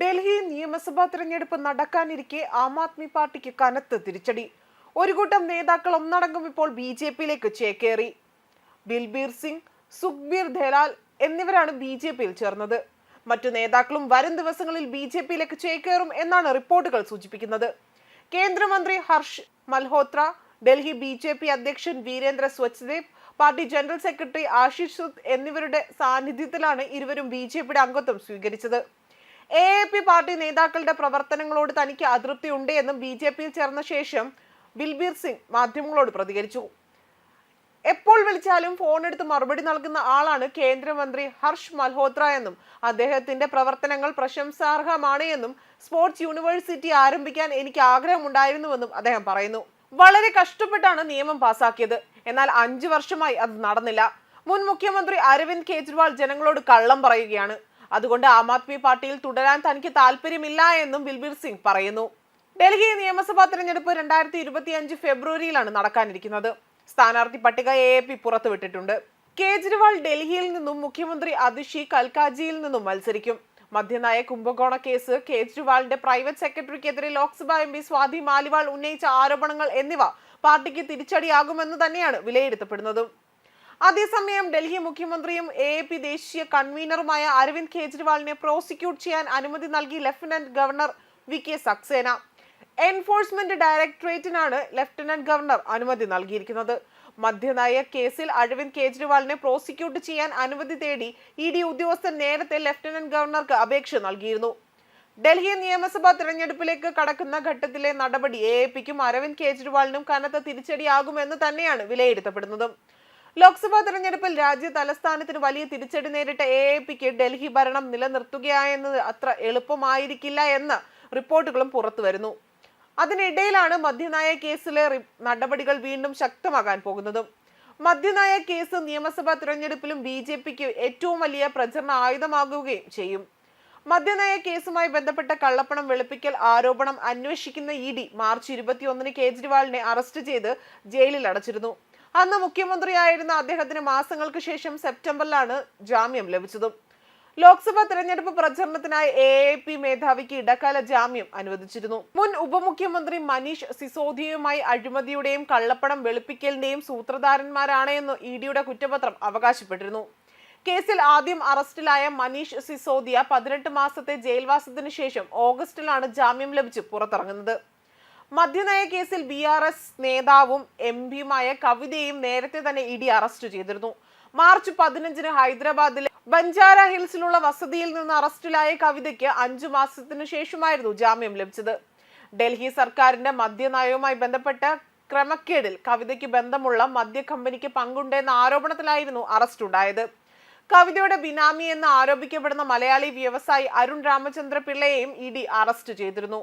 ഡൽഹി നിയമസഭാ തിരഞ്ഞെടുപ്പ് നടക്കാനിരിക്കെ ആം ആദ്മി പാർട്ടിക്ക് കനത്ത തിരിച്ചടി. ഒരു കൂട്ടം നേതാക്കൾ ഒന്നടങ്കം ഇപ്പോൾ ബി ജെ പിയിലേക്ക് ചേക്കേറി. ബിൽബീർ സിംഗ് സുഖ്ബീർ ധെലാൽ എന്നിവരാണ് ബി ജെ പിയിൽ ചേർന്നത്. മറ്റു നേതാക്കളും വരും ദിവസങ്ങളിൽ ബി ജെ പിയിലേക്ക് ചേക്കേറും എന്നാണ് റിപ്പോർട്ടുകൾ സൂചിപ്പിക്കുന്നത്. കേന്ദ്രമന്ത്രി Harsh Malhotra Delhi B J P അധ്യക്ഷൻ Virendra Sachdeva party general secretary Ashish Sood എന്നിവരുടെ സാന്നിധ്യത്തിലാണ് ഇരുവരും ബി ജെ പിയുടെ അംഗത്വം സ്വീകരിച്ചത്. എ എ പി പാർട്ടി നേതാക്കളുടെ പ്രവർത്തനങ്ങളോട് തനിക്ക് അതൃപ്തിയുണ്ട് എന്നും ബി ജെ പിയിൽ ചേർന്ന ശേഷം ബിൽബീർ സിംഗ് മാധ്യമങ്ങളോട് പ്രതികരിച്ചു. എപ്പോൾ വിളിച്ചാലും ഫോൺ എടുത്ത് മറുപടി നൽകുന്ന ആളാണ് കേന്ദ്രമന്ത്രി ഹർഷ് മൽഹോത്ര എന്നും അദ്ദേഹത്തിന്റെ പ്രവർത്തനങ്ങൾ പ്രശംസാർഹമാണ് എന്നും സ്പോർട്സ് യൂണിവേഴ്സിറ്റി ആരംഭിക്കാൻ എനിക്ക് ആഗ്രഹമുണ്ടായിരുന്നുവെന്നും അദ്ദേഹം പറയുന്നു. വളരെ കഷ്ടപ്പെട്ടാണ് നിയമം പാസാക്കിയത്. എന്നാൽ അഞ്ചു വർഷമായി അത് നടന്നില്ല. മുൻ മുഖ്യമന്ത്രി അരവിന്ദ് കെജ്രിവാൾ ജനങ്ങളോട് കള്ളം പറയുകയാണ്. അതുകൊണ്ട് ആം ആദ്മി പാർട്ടിയിൽ തുടരാൻ തനിക്ക് താല്പര്യമില്ല എന്നും ബിൽബീർ സിംഗ് പറയുന്നു. ഡൽഹി നിയമസഭാ തെരഞ്ഞെടുപ്പ് രണ്ടായിരത്തി ഇരുപത്തി അഞ്ച് ഫെബ്രുവരിയിലാണ് നടക്കാനിരിക്കുന്നത്. സ്ഥാനാർത്ഥി പട്ടിക എ എ പി പുറത്തുവിട്ടിട്ടുണ്ട്. കേജ്രിവാൾ ഡൽഹിയിൽ നിന്നും മുഖ്യമന്ത്രി അതിഷി കൽക്കാജിയിൽ നിന്നും മത്സരിക്കും. മദ്യനയ കുംഭകോണ കേസ് കേജ്രിവാളിന്റെ പ്രൈവറ്റ് സെക്രട്ടറിക്കെതിരെ ലോക്സഭാ എം പി സ്വാതി മാലിവാൾ ഉന്നയിച്ച ആരോപണങ്ങൾ എന്നിവ പാർട്ടിക്ക് തിരിച്ചടിയാകുമെന്ന് തന്നെയാണ് വിലയിരുത്തപ്പെടുന്നതും. അതേസമയം ഡൽഹി മുഖ്യമന്ത്രിയും എ പി ദേശീയ കൺവീനറുമായ അരവിന്ദ് കെജ്രിവാളിനെ പ്രോസിക്യൂട്ട് ചെയ്യാൻ അനുമതി നൽകി lieutenant governor V K Saxena. Enforcement ഡയറക്ടറേറ്റിനാണ് lieutenant governor അനുമതി നൽകിയിരിക്കുന്നത്. മദ്യനയ കേസിൽ അരവിന്ദ് കെജ്രിവാളിനെ പ്രോസിക്യൂട്ട് ചെയ്യാൻ അനുമതി തേടി ഇ ഡി ഉദ്യോഗസ്ഥൻ നേരത്തെ ലഫ്റ്റനന്റ് ഗവർണർക്ക് അപേക്ഷ നൽകിയിരുന്നു. ഡൽഹി നിയമസഭാ തെരഞ്ഞെടുപ്പിലേക്ക് കടക്കുന്ന ഘട്ടത്തിലെ നടപടി എ പിക്കും അരവിന്ദ് കെജ്രിവാളിനും കനത്ത തിരിച്ചടിയാകുമെന്ന് തന്നെയാണ് വിലയിരുത്തപ്പെടുന്നതും. ലോക്സഭാ തെരഞ്ഞെടുപ്പിൽ രാജ്യ തലസ്ഥാനത്തിന് വലിയ തിരിച്ചടി നേരിട്ട എ എ പിക്ക് ഡൽഹി ഭരണം നിലനിർത്തുകയെന്നത് അത്ര എളുപ്പമായിരിക്കില്ല എന്ന് റിപ്പോർട്ടുകളും പുറത്തുവരുന്നു അതിനിടയിലാണ് മദ്യനയ കേസിലെ നടപടികൾ വീണ്ടും ശക്തമാകാൻ പോകുന്നതും. മദ്യനയ കേസ് നിയമസഭാ തിരഞ്ഞെടുപ്പിലും ബി ജെ പിക്ക് ഏറ്റവും വലിയ പ്രചരണ ആയുധമാകുകയും ചെയ്യും. മദ്യനയ കേസുമായി ബന്ധപ്പെട്ട കള്ളപ്പണം വെളുപ്പിക്കൽ ആരോപണം അന്വേഷിക്കുന്ന ഇ ഡി മാർച്ച് ഇരുപത്തിയൊന്നിന് കേജ്രിവാളിനെ അറസ്റ്റ് ചെയ്ത് ജയിലിൽ അടച്ചിരുന്നു. അന്ന് മുഖ്യമന്ത്രിയായിരുന്ന അദ്ദേഹത്തിന് മാസങ്ങൾക്ക് ശേഷം സെപ്റ്റംബറിലാണ് ജാമ്യം ലഭിച്ചതും. ലോക്സഭാ തെരഞ്ഞെടുപ്പ് പ്രചരണത്തിനായി എ എ പി മേധാവിക്ക് ഇടക്കാല ജാമ്യം അനുവദിച്ചിരുന്നു. മുൻ ഉപമുഖ്യമന്ത്രി മനീഷ് സിസോദിയുമായി അഴിമതിയുടെയും കള്ളപ്പണം വെളുപ്പിക്കലിന്റെയും സൂത്രധാരന്മാരാണ് എന്ന് ഇ ഡിയുടെ കുറ്റപത്രം അവകാശപ്പെട്ടിരുന്നു. കേസിൽ ആദ്യം അറസ്റ്റിലായ മനീഷ് സിസോദിയ പതിനെട്ട് മാസത്തെ ജയിൽവാസത്തിന് ശേഷം ഓഗസ്റ്റിലാണ് ജാമ്യം ലഭിച്ച് പുറത്തിറങ്ങുന്നത്. മദ്യനയ കേസിൽ ബി ആർ എസ് നേതാവും എം പിയുമായ കവിതയും നേരത്തെ തന്നെ ഇഡി അറസ്റ്റ് ചെയ്തിരുന്നു. മാർച്ച് പതിനഞ്ചിന് ഹൈദരാബാദിലെ ബഞ്ചാര ഹിൽസിലുള്ള വസതിയിൽ നിന്ന് അറസ്റ്റിലായ കവിതയ്ക്ക് അഞ്ചു മാസത്തിനു ശേഷമായിരുന്നു ജാമ്യം ലഭിച്ചത്. ഡൽഹി സർക്കാരിന്റെ മദ്യനയവുമായി ബന്ധപ്പെട്ട ക്രമക്കേടിൽ കവിതയ്ക്ക് ബന്ധമുള്ള മദ്യ കമ്പനിക്ക് പങ്കുണ്ടെന്ന ആരോപണത്തിലായിരുന്നു അറസ്റ്റ് ഉണ്ടായത് കവിതയുടെ ബിനാമി എന്ന് ആരോപിക്കപ്പെടുന്ന മലയാളി വ്യവസായി അരുൺ രാമചന്ദ്ര പിള്ളയെയും ഇ ഡി അറസ്റ്റ് ചെയ്തിരുന്നു.